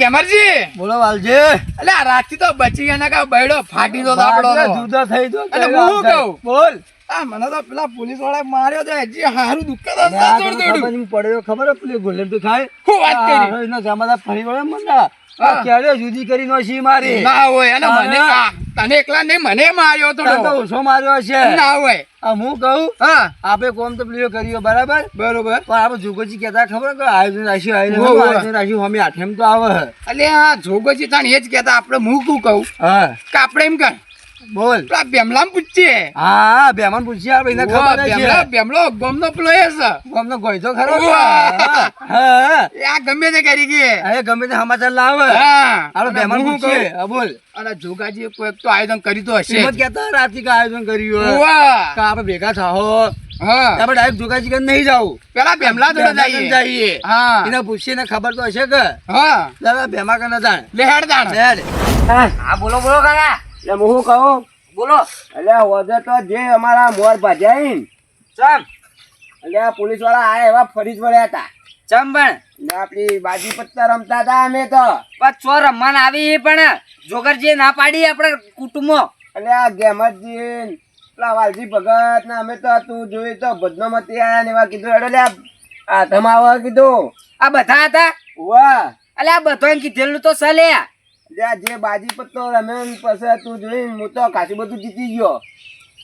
ગેમરજી બોલો વાલજી. એટલે આ રાતથી તો બચી ગયા કા બૈડો ફાટી દો આપણો જુદા થઈ દો એટલે હું કહું? બોલ. આ મને તો પેલા પોલીસવાળા માર્યો તો હજી હારું દુઃખ પડ્યો ખબર પેલી ગોલેમ તો ખાય શું વાત કરી? એનો જમાદાર ફરી વળે મને આ હા. જુદી કરી નો છી મારી? ના હોય અને મને તને એકલા નહીં મને માર્યો તો તો ઓછો માર્યો છે ના હોય. આ હું કહું? હા. આપે કોમ તો પેલીઓ કર્યો બરાબર? બરોબર. પણ આપણે જોગોજી કહેતા ખબર કે આયોજન રાશિ આયોજન રાખ્યું અમે આઠેમ તો આવે. એટલે આ જોગોજી તાણ એ જ કહેતા આપણે હું શું કહું? હા. કે આપણે એમ કર બોલ. બેમલામ પૂછીએ હા બેમાન પૂછીએ આપણે એને ખબર જ બેમલો છે બેમલો ગોમનો પેલો એ છે. કોમનો ગોઈ ખરો હા હા. આ ગમે તે કરી ગઈ હવે ગમે તે સમાચાર લાવે. હા. આપણે બેમાન પૂછીએ હા બોલ. અને જોગાજી કોઈક તો આયોજન કર્યું તો હશે હિંમત કહેતા રાતથી કે આયોજન કર્યું વાહ. કે આપણે ભેગા થાઓ હા. આપણે ડાયરેક્ટ જોગાજી કરીને નહીં જાવું પેલા બેમલા જોડે બેમા જઈએ. જઈએ. હા. એને પૂછીને ખબર તો હશે કે? હા. દાદા ભેમા કને જાણ? લે હેડ તાણ હા બોલો બોલો કાકા. એટલે હું શું કહું? બોલો. એટલે હોજે તો જે અમારા મોર ભાજ્યા ચમ. એટલે આ પોલીસવાળા આ એવા ફરી જ વળ્યા હતા. ચમ પણ. ને આપણી બાજી પત્તા રમતા હતા અમે તો. પણ છો રમવાના આવી પણ જોગરજી ના પાડી આપણે કુટુંબો. એટલે આ ગેમતજી પેલા વાલજી ભગત ને અમે તો તું જોયું તો બદનામતી આયા ને એવા કીધું. એટલે આ આવા કીધું. આ બધા હતા? વાહ એટલે આ બધો કીધેલું તો સલે. જે બાજી પત્તો રમ્યો ને પછી તું જોઈ હું તો ખાસી બધું જીતી ગયો.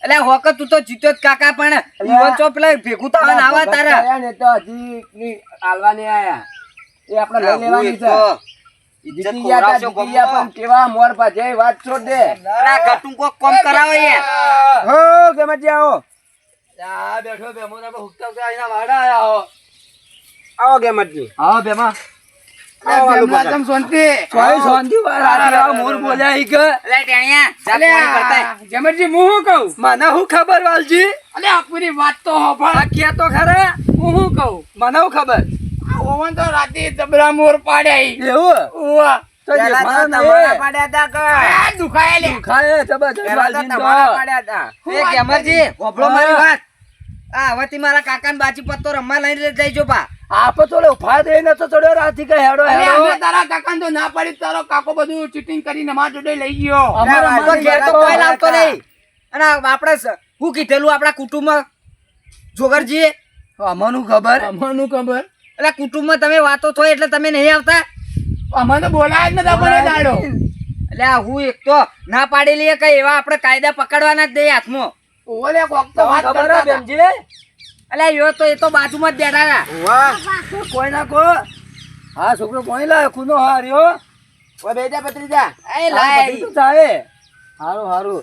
એટલે હોક તું તો જીત્યો જ કાકા પણ ઈવન ચો પેલા ભેગું થવા આવા તારા. ને તો હજી પેલી હાલવા આયા. એ આપણે લઈ લેવાની છે. જીતી ગયા જીતી ગયા પણ કેવા મોર પાછે વાત છોડ દે અરે ગટું કોક કોમ કરાવો યાર હો ગેમતજી આવો. આ બેઠો બેમો ને હુકતા હુકતા વાડા આયા હો. આવો ગેમતજી આવો બેમા. મને હું ખબર વાલજી? અલે આ પૂરી વાત તો હોભળ કે તો ખરા? હું શું કહું? મને હું ખબર? ઓવન તો રાતે જબરા મોર પાડ્યા. એવું. તો તમારા પાડ્યા તા કે? દુખાય લે જબરજસ્ત. તમારા પાડ્યા એ કેમરજી મારી વાત. આ હવેથી મારા કાકાને બાજી પત્તો રમવા લઈને જઈજો પા આપો તો ઊભા થઈને તો ચડ્યો રાતી કે હેડો હેડો. અમે તારા કાકા તો ના પડી તારો કાકો બધું ચીટિંગ કરીને મારા જોડે લઈ ગયો. અમારો ઘેર તો કોઈ લાવતો નહીં. અને આપણે હું કીધેલું આપણા કુટુંબમાં? જોગરજીએ? અમનું ખબર. અમને ખબર. એટલે કુટુંબમાં તમે વાતો થો એટલે તમે નહીં આવતા? અમારે તો બોલાય જ નતા બોલે દાડો. એટલે આ હું એક તો ના પાડેલી કઈ એવા આપણે કાયદા પકડવાના જ નહીં હાથમાં. ઓલે કોક તો વાત ખબર કરતા એટલે યો તો એ તો બાજુમાં જ બેઠા હતા કોઈ ના કો હા છોકરો કોઈ લાવે ખૂનો હાર્યો ઓ બેજા પત્રીજા એ લાય. તો થાય હારું હારું.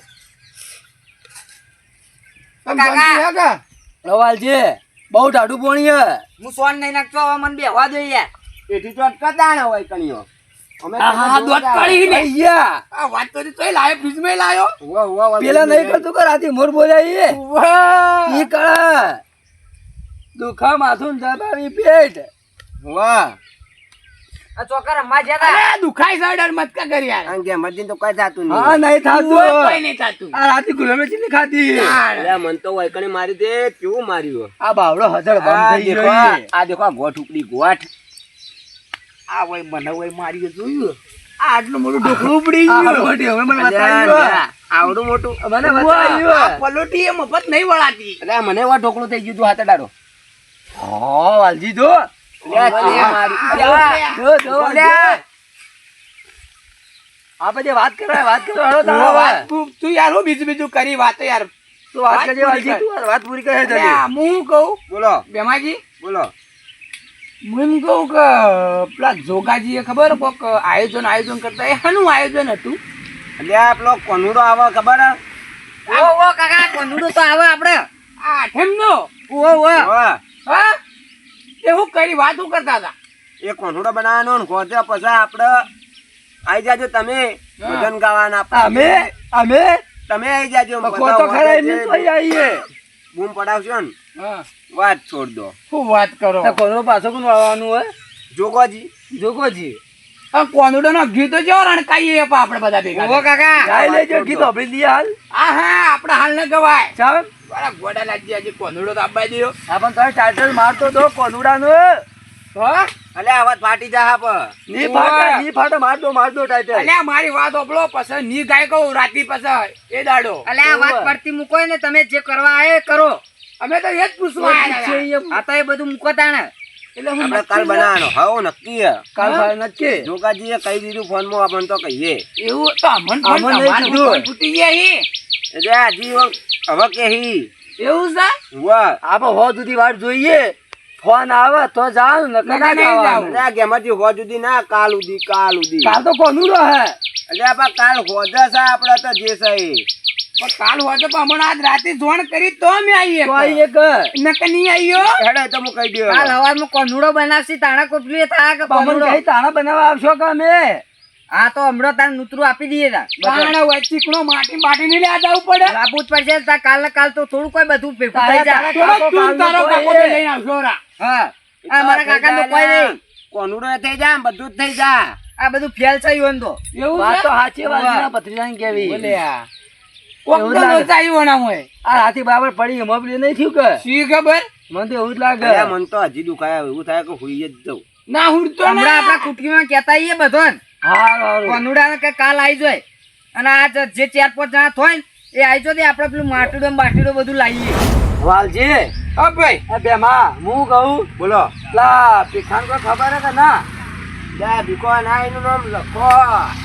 તમે શાંતિ હે કે? રવાલજી બહુ ટાઢું પોણી હે હું સોન નહીં નાખતો હવે મને બેહવા દો યાર એથી તો અટકતા હોય કણીઓ. પેલા નહીં કરતું કરાતી મોર બોલ્યા કળા. દુખા માથું દબાવી પેટ. વાહ. આ ચોકર અરે મત કા કરી યાર તો કઈ થાતું હા નહીં નહીં થાતું. કોઈ કોઈ નહીં થતું. આ રાતી ગુલામે ચીલી ખાધી. અલ્યા, મન તો વૈકણે મારી દે કેવું માર્યું આ બાવડો હજળ આ બંધ થઈ દેખો ગયો આ દેખો આ ગોઠ ઉપડી ગોઠ. આ વય મને વય મારી જોયું? આ આટલું મોટું ઢોકળું ઉપડી ગયું. હવે મને બતાવ્યું આવડું મોટું. મને બતાવ્યું પલોટી એ મફત નહીં વળાતી એટલે મને એવા ઢોકળું થઈ ગયું તું હાથે ડાળો હા વાલજી જો અલ્યા, તે મારી- અલ્યા, જો જો અલ્યા. આપણે વાત કરવા વાત કરો. તું વાત વાત તું- તું યાર બીજું બીજું કરી વાત યાર. તું વાત વાત કરજે વાલજી. તું વાત પૂરી કરે અરે હું કહું? બોલો. બેમાજી? બોલો. હું એમ કહું કે પેલા જોગાજીએ ખબર કોક આયોજન આયોજન કરતા એ શાનું આયોજન હતું? અલ્યા પેલો કોનુડો આવે ખબર? હે? ઓ કાકા કોનુડું તો આવે આપણે આ આઠમનો ઓ ઓ. હા? એ હું કરી વાત હું કરતા હતા? એ કોનુડો બનાવવાનો ને ગોતે પછી આપણે આવી જાજો તમે. ભજન ગાવાના અમે? અમે? તમે આઈ જાજો તો ખરા એમની તો આવીએ બૂમ પડાવશો ને વાત છોડ દો. શું વાત કરો? તો કોનો પાછો કોણ વાળવાનું હોય? જોગોજી. જોગોજી. કોનુડો નો ગીતો જો રણકાઈએ આપણે બધા ભેગા ઓ કાકા ગાઈ લેજો ગીત હાલ. હા હા આપણે હાલ ન ગવાય ચાલ બરા ગોડા લાગી આજે કોનુડો તો આપવા દયો. આપણ તમે ટાઇટલ મારતો તો કોનુડાનો હા? અલે અવાજ ફાટી જા હા ની ફાટે ની ફાટે માર દો માર દો ટાઈટલ અલ્યા મારી વાત ઓપલો પછી ની ગાય કહું રાતી પછી એ દાડો. અલે આ વાત પડતી મૂકો ને તમે જે કરવા આયા એ કરો. અમે તો એ જ પૂછવા આયા હતા. આ તો એ બધું મૂકો તાણે. એટલે હું આપણે કાલ બનાવવાનો. હવ નક્કી હે. કાલ ભાઈ નક્કી જોગાજીએ કહી દીધું ફોનમાં આપણને તો કહીએ. એવું તો અમન અમન નહીં ફૂટી ગયા હી. એટલે આજી હવે કે હી એવું છે? વાહ. આપણે હો સુધી વાર જોઈએ. ફોન આવે તો જાવ ને નકર નહીં જાવ. ના ગેમથી હોજ સુધી ના કાલ ઉદી કાલ ઉદી કાલ તો કોનું રહે? એટલે આપા કાલ હોજા છે આપણે તો જે છે. પણ કાલ હોય તો પણ આજ રાતે જોણ કરી તો અમે આવીએ કોઈ એક નક નહીં આવ્યો હેડે તો હું કહી દઉં કાલ હવારમાં કોનુડો બનાવશી તાણા કોટલી થા કે કોનુડો કઈ તાણા બનાવવા આવશો કે અમે? આ તો હમણાં તાર નૂતરું આપી દઈએ તા બાણા હોય ચીકણો માટી માટી ને લેવા જવું પડે. લાવવું જ પડશે તાર કાલ ને કાલ તો થોડું કોઈ બધું ભેગું થઈ જાય. તારા- તું તારો કાકો લઈને આવશો રા હા આ મારા કાકા તો કોઈ નહીં. કોનુડો થઈ જા બધું જ થઈ જા આ બધું ફેલ છે તો. એવું વાત તો સાચી વાત પથરી કેવી? બોલે આ એવું લાગે. લોચાઈ વણા હોય. આ હાથી બરાબર પડી મબલી નહીં થયું કે? શી ખબર? મને તો એવું જ લાગે. અરે તો હજી દુખાય એવું થાય કે હુઈ જ જવું. ના હુડતો હમણાં આપણા કુટકીમાં કહેતા આઈએ બધો હારું, હારું. કે કાલ આવી જાય. અને આ જે- જે ચાર પાંચ જણા થોય ને એ આવી જાય આપણે પેલું માટુડો બાટીડો બધું લાવીએ. વાલજી. હા ભાઈ. બેમાં હું કહું બોલો. લા પીખાન કોઈ ખબર હે કે ના? જા ભીખો ના એનું નામ લખો.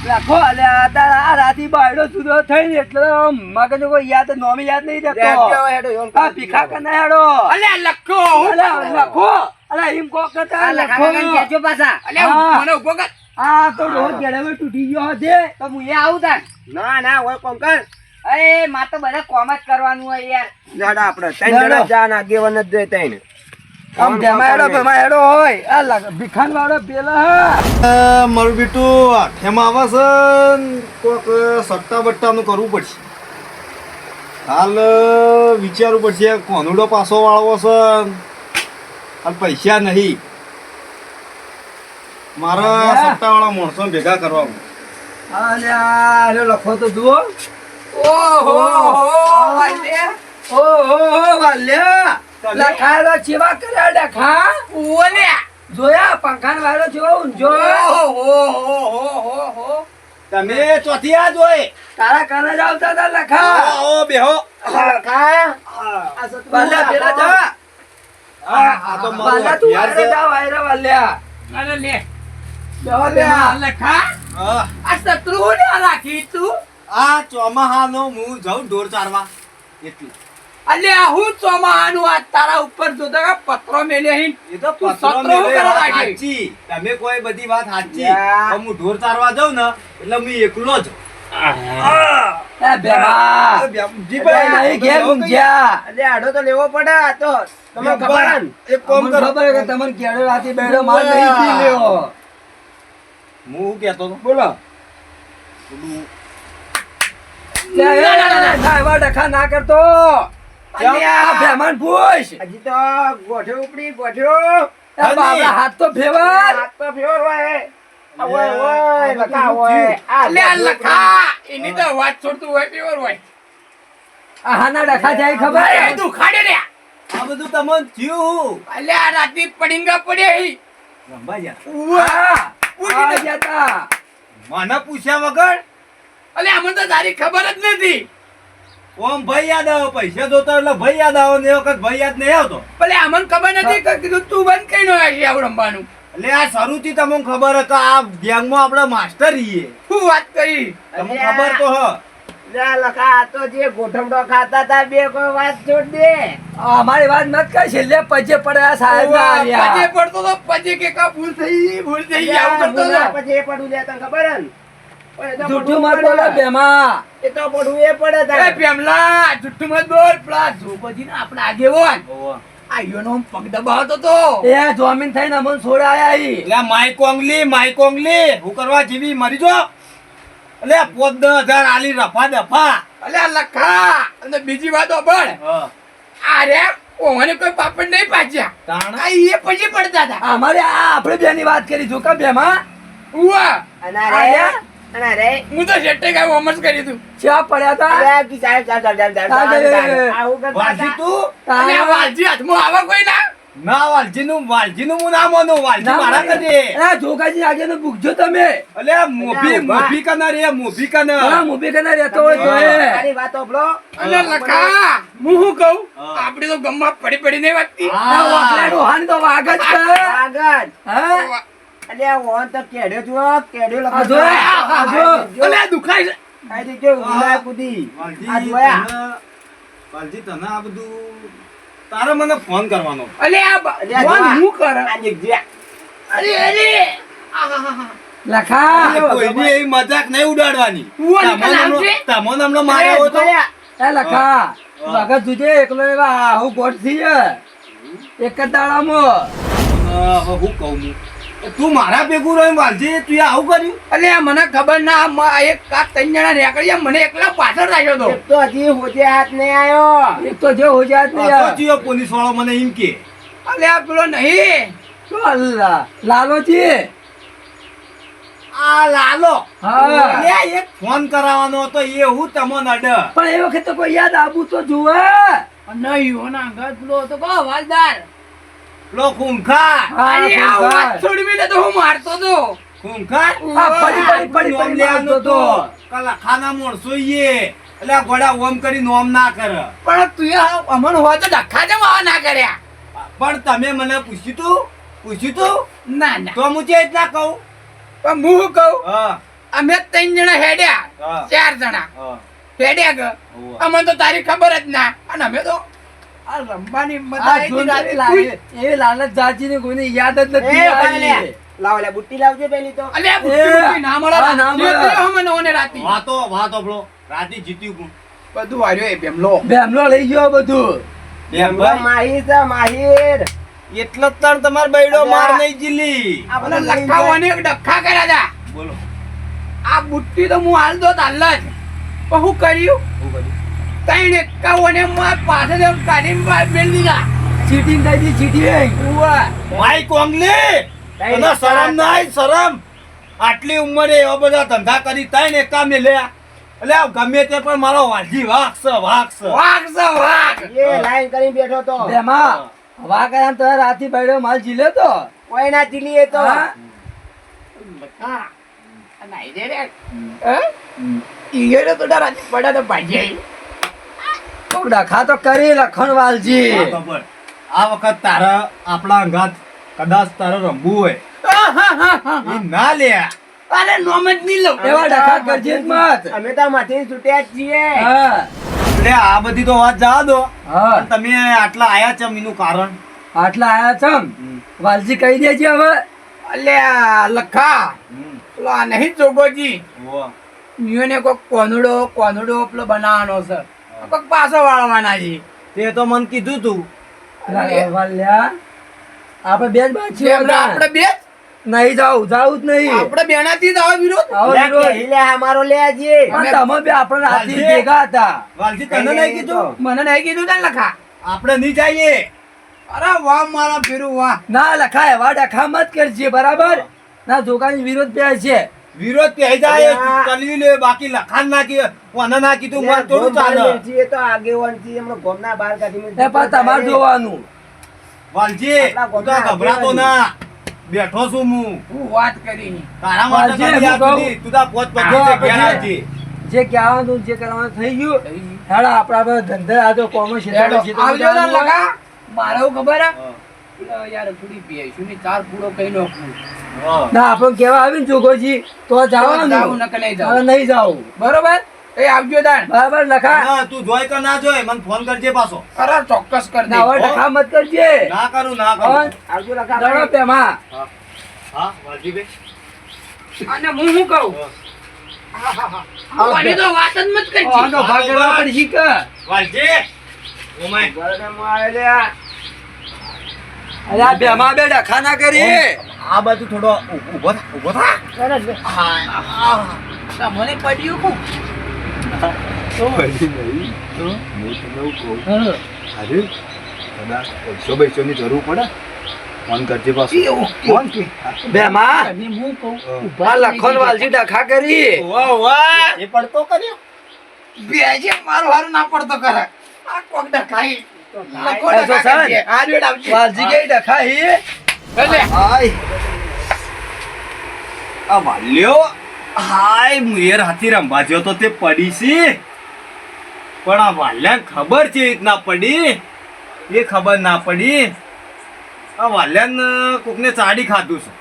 લખો એટલે આ આ રાતી બાયડો સુધો થઈ ને એટલે મગજ કોઈ યાદ નોમી યાદ નહીં જા, રહેતો કેવો હેડો એમ આ પીખા કે ના હેડો. અલ્યા લખો અલા લખો. અલા એમ કો કતા લખો લખાણ પાછા. અલ્યા મને ઊભો કર. આ તો રોજ ગેડામાં તૂટી ગયો હશે તો હું એ આવું તાર. ના ના હોય કોમ કર. અરે માર તો બધા કોમ જ કરવાનું હોય યાર. જાડા આપણે ત્રણ જાડો. જણા જા ના આગેવાન જ જોઈએ ત્રણ. આમ હોય. આ લગ- ભીખાન વાળો પેલા મારું બેટું આઠેમાં આવે છે કોક સટ્ટા બટ્ટાનું કરવું પડશે. હાલ વિચારવું પડશે કોનુડો પાસો વાળવો છે હાલ પૈસા નહીં. મારા સટ્ટાવાળા માણસો ભેગા કરવા. અરે લખો તો જુઓ. ઓહો અલ્યા ઓહો વાલ્યા. લખાયેલો ચેવા કર્યા ડખા ઓલ્યા જોયા પંખાન વાળો જેવો ઓહો તમે ચોથી આ જોઈ તારા કાને જ આવતા હતા લખા? આવો બેહો. વાલ્યા પેલા જા. આ આ તો મારું વાલ્યા તું હથિયાર જા વાયરે વાલ્યા અરે લે. અલ્યા લખા. આ શત્રુ ને રાખી તું. આ ચોમાહાનો હું જાઉં ઢોર ચારવા. એટલું. અલ્યા હું ચોમાહાનું આ તારા ઉપર જોતા પત્રો મેલે હી એ તો તું પત્રો મેલે. સાચી. તમે કોઈ બધી વાત સાચી હું ઢોર તારવા જાઉં ને એટલે હું એકલો જ અલે હે બોલો ના કરતો અલ્યા, આ પૂછ હજી તો ગોઠ્યો ઉપડી ગોઠ્યો. હાથ તો ફેવર હાથ તો ફેવર હોય આ હોય હોય લખા હોય. આ લખા. એની તો વાત છોડતું હોય પેવર હોય. આ ડખા જાય ખબર? અરે તું ખાડે રે. આ બધું તમને થયું અલ્યા રાતી પડીંગા પડે હી. રંભા ઉવા આ. મને પૂછ્યા વગર? અલે અમને તો તારી ખબર જ નથી. ઓમ ભાઈ યાદ આવો પૈસા જોતો એટલે ભાઈ યાદ આવો ને એ વખત ભાઈ યાદ નહીં આવતો. ભલે અમને ખબર નથી કે કીધું તું બંધ કઈ નો આવી આવું રમવાનું. એટલે આ શરૂથી તમને ખબર હતો આ ગેંગમાં આપણે માસ્ટર રહીએ. શું વાત કરી? તમને ખબર તો હ. લખા તો જે ગોઠમડો ખાતા તા બે કોઈ વાત છોડ દે. અમારી વાત મત કર છેલ્લે પજે પડ્યા સાહેબ પજે પડતો તો પજે કે કા ભૂલ થઈ ભૂલ થઈ આવું કરતો બોલા એ પડું લે તને ખબર હે ને? પણ એ તો જૂઠું પડવું મત બોલો. બેમાં. એ તો પડવું એ પડે એ તારે. પેમલા જુઠ્ઠું મત બોલ પેલા ધ્રુપદી ને આપણે આગેવાન આ યોનો પગ દબાવતો તો. એ જોમીન થઈને અમને છોડાયા ઈ. એટલે માઈ કોંગલી માઈ કોંગલી હું કરવા જીવી મરી જો. એટલે પોત દસ હજાર આલી રફા દફા. અલ્યા લખા. અને બીજી વાત ઓબળ અરે ઓને કોઈ પાપડ નહીં પાચ્યા તાણ. આ એ પછી પડતા હતા. અમારે આ આપણે બેની વાત કરી. જો કે બેમાં? ઉવા. અને હું તો શેઠે કાંઈ હોમર્સ કરી તું ચા પડ્યા તા? અરે કી સાહેબ, સાહેબ, સાહેબ, સાહેબ, આવું કરતા તું? અને આ વાલજી હાથમાં આવા કોઈ ના? ના વાલજીનું વાલજી નું નામનું વાલજી મારા કદે. અલા, જોગાજી આજે નું ભૂખજો તમે. અલ્યા મોભી મોભી કના રે મોભી કના. હા મોભી કના હોય તો એ. તારી વાત સાંભળો. અલે લખા. હું હું કહું? આપડી તો ગમમાં પડી પડી નહીં વાગતી આ વાકલા ડોહાની તો છે. આગળ. હા. અલ્યા, ઓન તો કેડ્યો જુઓ, કેડ્યો લખો. જો, આ જો. અલ્યા દુખાય છે. આ રીતે ઉલાય કૂદી. વાલજી આ જોયા. તને- તને આ બધું તારે મને ફોન કરવાનો. અલ્યા આ બ- અલ્યા, ફોન હું કરે? આ જગ્યા. અરે અરે. લખા. કોઈની એવી મજાક નહીં ઉડાડવાની. માર્યો એ લખા. તુજે એકલો એવા આહુ ગોઠ થઈ એક જ દાડામાં. હું કહું હું તું મારા ભેગું રહ્યો વાલજી તું આવું કર્યું? અલ્યા મને ખબર ના આ એક કાક ત્રણ જણા રેકડિયા મને એકલા પાછળ રાખ્યો તો. તો હજી હોજે હાથ નહીં આવ્યો એક તો જે હોય જાત ને યાર પોલીસ વાળો મને એમ કે. અલ્યા પેલો નહીં. તો અલ્લા. લાલોજી. આ લાલો. હા. એક ફોન કરાવવાનો હતો એ હું તમને અડ પણ એ વખત તો કોઈ યાદ આબુ તો જુએ. નહીં હોના ગત પેલો તો કહો વાલદાર. લો ખૂંખાર. અરે આ. વાત તો હું મારતો તો. ખૂંખાર? આ પડી પડી પડી નોમ પડી લેવાનો તો. કલા ખાના મોણ સોઈએ. એટલે આ ગોડા ઓમ કરી નોમ ના કર. પણ તું અમન હોય તો ડખા જમ આવા ના કર્યા. પણ તમે મને પૂછ્યું તું? પૂછ્યું તું? ના ના. તો હું ચેત ના કહું? પણ હું કહું? હા. અમે ત્રણ જણા હેડ્યા. ચાર જણા. હેડ્યા ગ અમને તો તારી ખબર જ ના. અને અમે તો આ રમવાની મજા આ આવી જોઈને રાતે લાગે એ લાલચ જાજીને કોઈને યાદ જ નથી એ આવી. ભાલ્યા. લાવ લે બુટ્ટી લાવજે પેલી તો. અલ્યા બુટ્ટી બુટ્ટી ના મળે. ના મળે. જે તે રાતી. વાતો વાતો બ્રો રાતી જીત્યું હું. બધું વાર્યો એ બેમલો બેમલો લઈ ગયો બધું. બેન એમનો માહિર છે માહિર. એટલો તણ તમાર બૈડો માર નઈ જીલી. આ અને બધા લઈ ડખા કર્યા હતા બોલો. આ બુટ્ટી તો હું હાલ દો હાલ જ. પણ હું કર્યું? હું કર્યું? ત્રણ એકાવને માં પાછળ જમ કાઢી મેલ દીધા ચીટિંગ થઈ ગઈ ચીટિંગ ઉવા. માઈ કોંગલી તને શરમ નાય શરમ આટલી ઉંમરે એવા બધા ધંધા કરી તઈ એકા મેલ્યા એટલે ગમે તે પણ મારો વાલજી વાઘ છે વાઘ છે વાઘ એ લાઈન કરી બેઠો તો એમાં હવા કર્યા તો રાતી પડ્યો માલ ઝીલે તો કોઈ ના ચીલી એ તો હા? હા. અને રે રે. હે? ઈયરે તો તારા પડ્યા તો ભાજી. તો ડખા તો કરી લખણ વાલજી હા, ખબર. આ વખત તારા આપણા અંગાત કદાચ તારે રમવું હોય. ના લ્યા અરે નોમ જ નહીં લઉં. એવા ડખા કરજે મત. અમે તો માથે છૂટ્યા જ છીએ. એટલે આ બધી તો વાત જવા દો. હા. તમે આટલા આયા છો એનું કારણ? આટલા આયા છો વાલજી કહી દેજે હવે. અલ્યા લખા. પેલો આ નહીં જોગોજી. ઈયોને કોક કોનુડો કોનુડો પેલો બનાવવાનો છે. કોક પાછો વાળવાના છે. તે તો મને કીધું તું. વાલ્યા આપણે બે જ બાકી જેમ આપણે બે જ, નહીં જાવ જાવું જ નહીં. આપણે બેનાથી જ આવો વિરોધ. લે અમારો લે આજે. તમે બે આપણે રાતી ભેગા હતા. વાલજી તને નહીં કીધું? મને નહીં કીધું તને લખા. આપણે નહીં જઈએ. અરે વાહ મારા ફેરું વાહ. ના લખાય એવા ડખા મત કરજે બરાબર? ના જોકાની વિરોધ બે છે. વિરોધ થઈ જાય. ચલવી લે બાકી લખાણ નાખી કોને ના કીધું મને થોડું ચાલે. એ તો આગેવાનથી એમનો ગોમના બહાર કાઢી મે પણ તમાર જોવાનું. વાલજી તું તો ગભરાતો ના. બેઠો છું હું. હું વાત કરી તારા માટે. આવતી. તું. તાર પોત ઘેર પછી. જે કહેવાનું જે કરવાનું થઈ ગયું. હેડા આપણા બધા ધંધા આ તો કોમર્સ હેડો, આવજો લખા મારે ખબર યાર પૂરી પીએ યાર ને ચાર પૂરો કઈ નાખું. ના આપણે કેવા આવીને જોગોજી તો જાવું નહીં જાવું બરોબર? એ આવજો દાન બરાબર લખા ના, તું જોય કે ના જોય મને ફોન કરજે પાછો. અરે ચોક્કસ કર દે હવે ડખા મત કરજે. ના કરું ના કરું. આવજો લખા દડો પેમાં. હા. હા વાલજીભાઈ? અને હું શું કહું? આની તો વાત જ મત કરજી. આનો ભાગ કરવા પડશે કે? વાલજી? ઓમાય. ગરડામાં આવે લે. અરે બેમાં બે ડખા ના કરી આ બાજુ થોડો ઊભો થા ઊભો થા. મને પડ્યું કું? જરૂર પડે. ફોન કરજે પાછો. ફોન? કે બેમાં હું કહું, લખન વાલજી ડખા કરી. વાહ વાહ. એ પડતો કર્યો. બે જે મારું હારું ના પડતો કરે. આ કોક ડખાઈ. લખો ડખા કરજે. આ ડેડ આવજે. વાલજી કે ડખા હી એટલે હાય આ વાલ્યો હાય મુયર હાથી રંભા જ્યો તો તે પડી છે પણ આ વાલ્યાને ખબર છે રીતના પડી એ ખબર ના પડી આ વાલ્યાને કોકને ચાડી ખાધું છે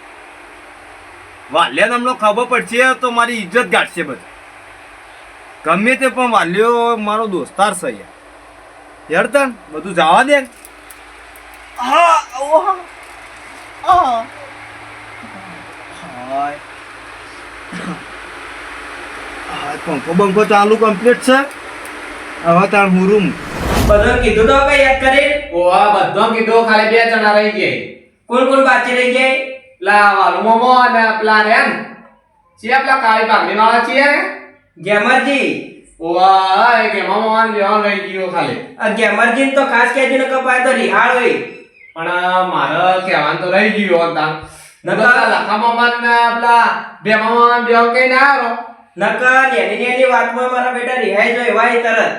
વાલ્યાને હમણાં ખબર પડશે તો મારી ઇજ્જત ગાઢશે બધું ગમે તે પણ વાલ્યો મારો દોસ્તાર છે યાર યાર તન બધું જવા દે હા ઓહ આ હાય આ પંખો બંખો ચાલુ કમ્પ્લીટ છે હવે તાર હું રૂમ બધું કીધું તો કઈ યાદ કરી ઓવા બધો કીધું ખાલી બે જણા રહી ગઈ કોણ કોણ બાકી રહી ગઈ પેલા વાલુ મોમો અને પેલા એમ છે પેલા કાળી પાઘડી વાળા છીએ ગેમરજી ઓવા એ કે મોમો લેવાનું રહી ગયો ખાલી. આ ગેમરજી તો ખાસ કહેજો ને કપાય તો રિહાળ હોય. પણ મારે કહેવાનું તો રહી ગયું હતા નકર- લખામાં મન આપલા ને પેલા બે મામા બે કઈ ના આવ્યો નકર એની એની વાતમાં મારા બેટા રિહાઈ જો એવાય તરત.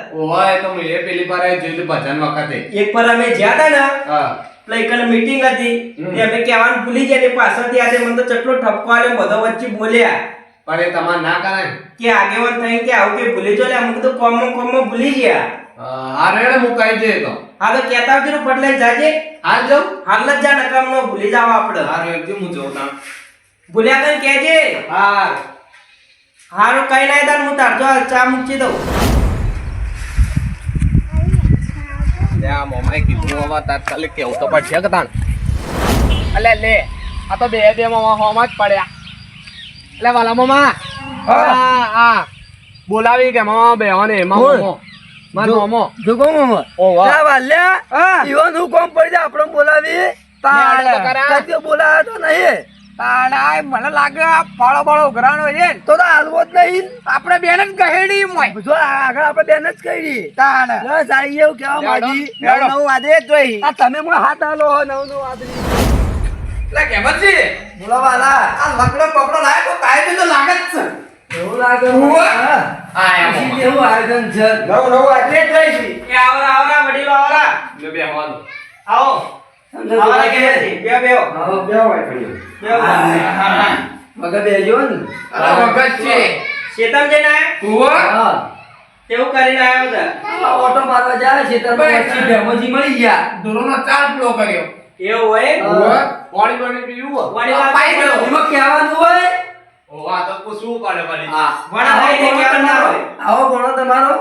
એ તો મેં પેલી પર જોયું ભજન વખતે. એક પર અમે જ્યાં હતા ને હા. એટલે એક મીટિંગ હતી. તે અમે કહેવાનું ભૂલી ગયા ને પાછળથી આજે મને તો ચટલો ઠપકો આલે બધો વચ્ચે બોલ્યા. પણ એ તમાર ના કરે. કે આગેવાન થઈ કે આવું કે ભૂલી જો લે અમુક તો કોમ કોમ ભૂલી ગયા. હા, રેડ મુકાઈ દે તો. હા તો કહેતા આવજો ને જાજે. હાલ જાઉં? હાલ જ જા નકામ નો ભૂલી જાવ આપણે હારે એકદમ હું જોઉં તાણ. ભૂલ્યા કઈ કેજે હાર. હારું કઈ ના તાર હું તાર જો ચા મૂકી દઉં. લે આ મોમાએ કીધું હવે તાત્કાલિક કેવું તો પડશે કે તાણ? અલે લે આ તો બે બે મોમા હોમાં જ પડ્યા. એટલે વાલા મોમા. હા. હા બોલાવી કે મામા બે હોને એમાં બોલ. મોમો માર મોમો. જોગો મામા. ઓ વાહ. ના વાલ્યા. ઈવન કોમ પડી જાય આપણો બોલાવી. તાળ કદી બોલાયો તો નહીં. તાણાય મને લાગે આ ફાળો બાળો ઉઘરાણો છે. તો તો હાલવો જ નહીં. આપણે બેન જ કહેડી મોય જો આગળ આપણે બેન જ કહેડી તાણ. બસ આવી એવું કેવા માંગી નવ વાદે જોઈ. આ તમે મને હાથ આલો નવ નવ વાદળી એટલે કેમતજી? બોલો વાલા. આ લકડો પકડો લાયકો કાયદો તો લાગે જ છે. એવું લાગે. આયા કેવું આયોજન છે? નવ નવ વાદળે જ જોઈ એ આવરા આવરા વડીલો આવરા. લે બે હોવાનું આવો. આવરા કે બે બે હા. બે હોય બે મગર બેજો ને. અરે છે. શેતમ જઈને આયા? ઉવ્વ. હા? તેવું કરીને આયા બધા? ઓટો મારવા જાય બસ. પછી ભેમોજી મળી ગયા. દોરોનો ચાર પ્લો કર્યો. એવું પાણી પાણી પીવું પાણી હોય તો પૂછવું પડે ને કહેવાનું ના હોય? આવો ભણો તમારો.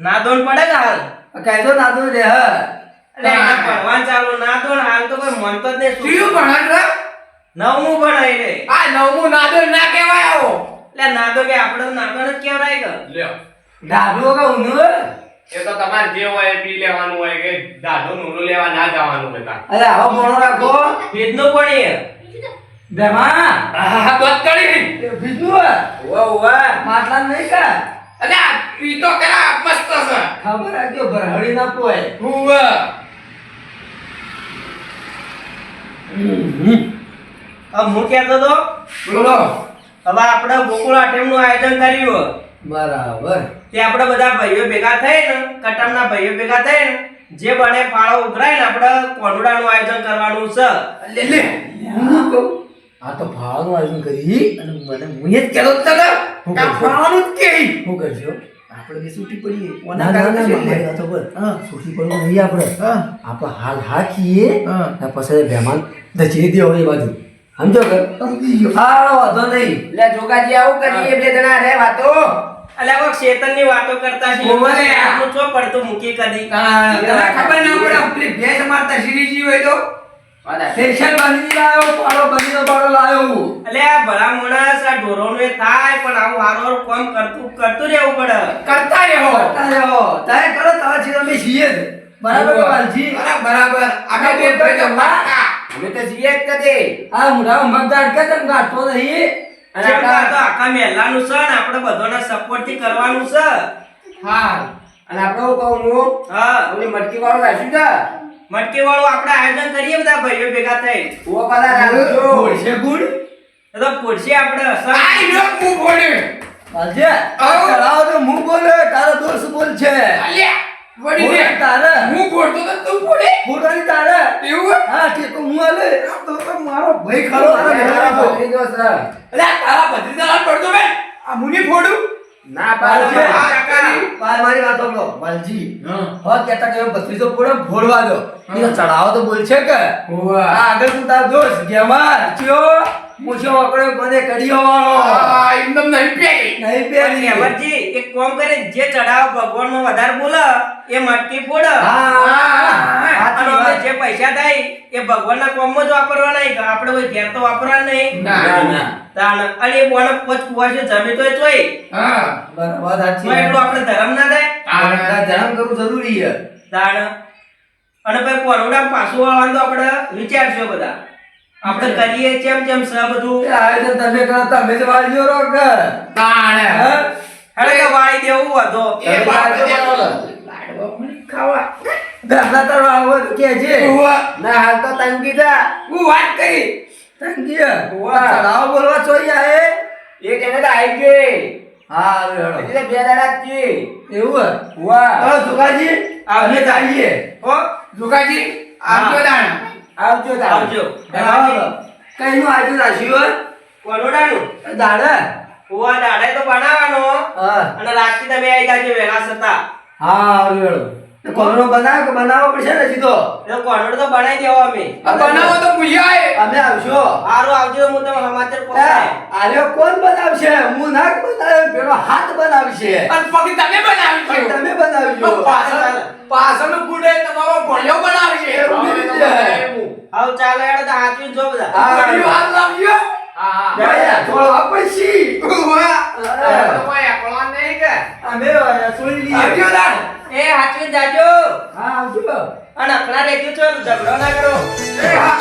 ના પડે કે હાલ? કાયદો નાદો દે હ. ભણવાનું ચાલુ હાલ તો કોઈ મનતો જ નહીં જીવ ભણાય નવમું ભણાય રે આ નવમું નાદો ના કહેવાય આવો. એટલે ના તો કે આપણે તો નાતો જ કેવરાય કે? લ્યો. દાદુ કે ઊનું એ તો તમારે જે હોય એ પી લેવાનું હોય કે દાઢો નૂનું લેવા ના જવાનું હોય અરે આવો ભણો રાખો. ભેદનું પણ એ. બેમાં આહા, કરી. બીજું માટલા નહીં કા ઈ તો કરા મસ્ત છે. ખબર રાખજો ભરહડી ના પોય હું કહેતો તો બોલો. હવે આપણે ગોકુળ આઠમનું આયોજન કર્યું બરાબર. તે આપણે બધા ભાઈઓ ભેગા થઈ ને કટમના ભાઈઓ ભેગા થઈ ને જે બને ફાળો ઉઘરાય ને આપણે નું આયોજન કરવાનું છે. લે, લે. હું કહું? આ તો ભાવનું આયોજન કરી અને મને હું જ કહેતો તને હું ભાવનું જ કે. હું કરશો આપણે બે છૂટી પડીએ. ના ના ના મારી વાતો પર. છૂટી પડવું નહીં આપણે. આપણે હાલ હાકીએ ને પછી મહેમાન ધચી દે હોય બાજુ. સમજો કે? હા વાંધો નહીં. એટલે જોગાજી આવું કરીએ બે જણા. રે વાતો. અલ્યા કોક શેતનની વાતો કરતા છે. ઓવે આપણું ચો પડતું મૂકી કદી. ખબર ના પડે આપણે ભેજ મારતા શ્રીજી હોય તો? લાયો પાડો બનીનો પાડો લાયો અલ્યા ભલા માણસ આ ઢોરોનું એ થાય પણ આવું હારું કામ કરતું કરતું રહેવું પડે. કરતા રહો. કરતા હો તારે કરો તારા જીવ અમે છીએ. જ બરાબર વાલજી? બરાબર અમે બે તો જમવા અમે તો જીએ જ કદી. આ મોઢા મગદાર કે ગાંઠતો નહીં. અને આ તો આખા મહેલાનું છે ને આપણે બધાના સપોર્ટથી કરવાનું છે. હા. અને આપણે હું કહું હું હા. ઓલી મટકી વાળો રાખ્યું છે મટકી વાળું આપણે આયોજન કરીએ બધા ભાઈઓ ભેગા થઈ. ઓ પાલા રાખજો. છે ગુડ તો પૂછીએ આપણે આઈ નો હું બોલે. આવો. ચડાવો તો હું બોલે તારો દોસ્ત બોલ છે અલ્યા વડી ને તારે. હું બોલતો તો તું બોલે. ફોડવાની તારે. એવું હા ઠેકો હું આલે તો તો મારો ભાઈ ખરો. મારો ભેગો જો સર. અલ્યા તારા ભત્રીજા હાથ પડતો બે આ મુની ફોડું. ના. હા, કાકા. પાડ મારી વાત વાલજી. હવે કેતા કે ભત્રીજો ફોડો, ફોડવા દો. એ ચડાવો તો બોલ છે કે. આ આગળ તું તારો દોસ્ત. ગેમાર ચિયો. મૂછો વાળો એકદમ નહીં નહીં એક કામ કરે જે ચડાવ ભગવાનમાં વધારે બોલે એ મટકી ફોડ. હા. જે પૈસા થાય એ ભગવાનના કામમાં જ વાપરવાના આપણે કોઈ ઘેર તો વાપરવા નહીં. ના ના તાણ અને એ બોને પોચ કુવાશે જમે તોય તોય. હા. બરાબર સાચી એટલું આપણે ધર્મ ના થાય. ધર્મ કરવું જરૂરી છે. તાણ અને પછી કોરોના પાછું વાળવાનું તો આપણે વિચારશો બધા. આપણે કરીએ કેમ કેમ સ બધું? એ આયોજન તમે કરો તમે જ વાળીઓ રહો કે? તાણે? અરે કે વાળી દેવું હતો એ બાપ લાડવા મને ખાવા. દાદા તાર વાળવો કે. હોવા. ના હાલ તો તંગી દા હું વાત કરી. તંગી હે. હોવા. બોલવા ચોઈ આયે એ કેને તો આવી ગઈ. હા હેડો. એટલે બે દાડા જ એવું હે? વાહ સુગાજી આવજો અમે જઈએ હો જોગાજી આવજો દાણ આવજો. આવજો. કઈ નું આજુ રાશિયો હે? કોરોનાનું દાડા? હોવા દાડે તો બનાવવાનો અને રાતથી તમે આવી જાજો વેલા સતા. હા. તો કોલરો બનાવો કે બનાવવો પડશે ને સીધો? એ કોનડ તો બનાવી દેવો અમે. બનાવો તો ભૂલ્યા અમે આવશો. સારું આવજો હું તમને સમાચાર પહોંચાય આલ્યો કોણ બનાવશે? હું ના બનાવ્યો પેલો હાથ બનાવશે. અને પગ તમે બનાવજો તમે બનાવજો પાછળ પાછળ ગુડે તમારો ભણ્યો બનાવશે. આવ ચાલે યાર તો હાચવીને જો બધા. હા. લાવ્યો હા. ભાઈ, થોડો આપણી વાહ હા. તો કોઈ એકલો નહીં કે. અમે સુઈ લઈએ આવજો દાણ એ હાચવી જાજો. હા આવજો. અને અકડા રહેજો છો ઝઘડો ના કરો. એ હા.